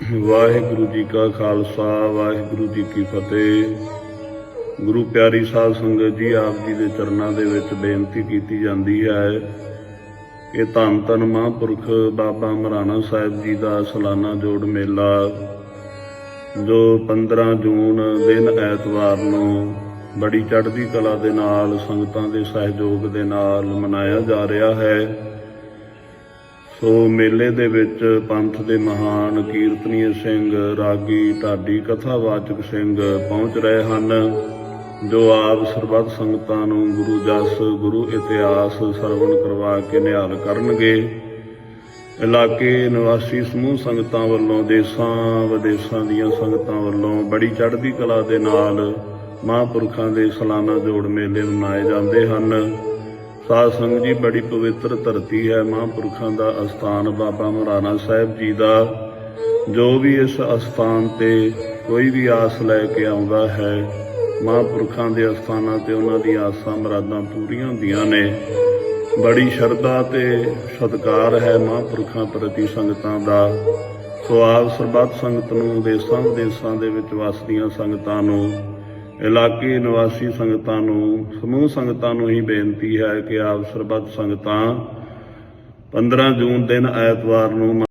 ਵਾਹਿਗੁਰੂ ਜੀ ਕਾ ਖਾਲਸਾ, ਵਾਹਿਗੁਰੂ ਜੀ ਕੀ ਫਤਿਹ। ਗੁਰੂ ਪਿਆਰੀ ਸਾਧ ਸੰਗਤ ਜੀ, ਆਪ ਜੀ ਦੇ ਚਰਨਾਂ ਦੇ ਵਿੱਚ ਬੇਨਤੀ ਕੀਤੀ ਜਾਂਦੀ ਹੈ ਕਿ ਧੰਨ ਧੰਨ ਮਹਾਂਪੁਰਖ ਬਾਬਾ ਮਰਾਣਾ ਸਾਹਿਬ ਜੀ ਦਾ ਸਾਲਾਨਾ ਜੋੜ ਮੇਲਾ, ਜੋ 15 ਜੂਨ ਦਿਨ ਐਤਵਾਰ ਨੂੰ ਬੜੀ ਚੜ੍ਹਦੀ ਕਲਾ ਦੇ ਨਾਲ, ਸੰਗਤਾਂ ਦੇ ਸਹਿਯੋਗ ਦੇ ਨਾਲ ਮਨਾਇਆ ਜਾ ਰਿਹਾ ਹੈ। ਸੋ ਮੇਲੇ ਦੇ ਵਿੱਚ ਪੰਥ ਦੇ ਮਹਾਨ ਕੀਰਤਨੀय ਸਿੰਘ ਰਾਗੀ ਢਾਡੀ ਕਥਾਵਾਚਕ ਸਿੰਘ ਪਹੁੰਚ ਰਹੇ ਹਨ, ਜੋ ਆਪ ਸਰਬੱਤ ਸੰਗਤਾਂ ਨੂੰ ਗੁਰੂ ਜਸ, ਗੁਰੂ ਇਤਿਹਾਸ ਸਰਵਣ ਕਰਵਾ ਕੇ ਨਿਹਾਲ ਕਰਨਗੇ। ਇਲਾਕੇ ਨਿਵਾਸੀ ਸਮੂਹ ਸੰਗਤਾਂ ਵੱਲੋਂ ਦੇਸ਼ਾਂ, ਵਿਦੇਸ਼ਾਂ ਦੀਆਂ ਸੰਗਤਾਂ ਵੱਲੋਂ ਬੜੀ ਚੜ੍ਹਦੀ ਕਲਾ ਦੇ ਨਾਲ ਮਹਾਂਪੁਰਖਾਂ ਦੇ ਸਾਲਾਨਾ ਜੋੜ ਮੇਲੇ ਮਨਾਏ ਜਾਂਦੇ ਹਨ। ਸਾਧ ਸੰਗਤ ਜੀ, ਬੜੀ ਪਵਿੱਤਰ ਧਰਤੀ ਹੈ, ਮਹਾਂਪੁਰਖਾਂ ਦਾ ਅਸਥਾਨ ਬਾਬਾ ਮਹਾਰਾਣਾ ਸਾਹਿਬ ਜੀ ਦਾ। ਜੋ ਵੀ ਇਸ ਅਸਥਾਨ ਤੇ ਕੋਈ ਵੀ ਆਸ ਲੈ ਕੇ ਆਉਂਦਾ ਹੈ, ਮਹਾਂਪੁਰਖਾਂ ਦੇ ਅਸਥਾਨਾਂ ਤੇ ਉਹਨਾਂ ਦੀਆਂ ਆਸਾਂ ਮੁਰਾਦਾਂ ਪੂਰੀਆਂ ਹੁੰਦੀਆਂ ਨੇ। ਬੜੀ ਸ਼ਰਧਾ ਤੇ ਸਤਿਕਾਰ ਹੈ ਮਹਾਂਪੁਰਖਾਂ ਪ੍ਰਤੀ ਸੰਗਤਾਂ ਦਾ। ਸੋ ਆਪ ਸਰਬੱਤ ਸੰਗਤ ਨੂੰ ਦੇਸਾਂ ਵਿਦੇਸਾਂ ਦੇ ਵਿੱਚ ਵਸਦੀਆਂ ਸੰਗਤਾਂ ਨੂੰ ਇਲਾਕੇ ਨਿਵਾਸੀ ਸੰਗਤਾਂ ਨੂੰ, ਸਮੂਹ ਸੰਗਤਾਂ ਨੂੰ ਹੀ ਬੇਨਤੀ ਹੈ ਕਿ ਆਪ ਸਰਬੱਤ ਸੰਗਤਾਂ 15 ਜੂਨ ਦਿਨ ਐਤਵਾਰ ਨੂੰ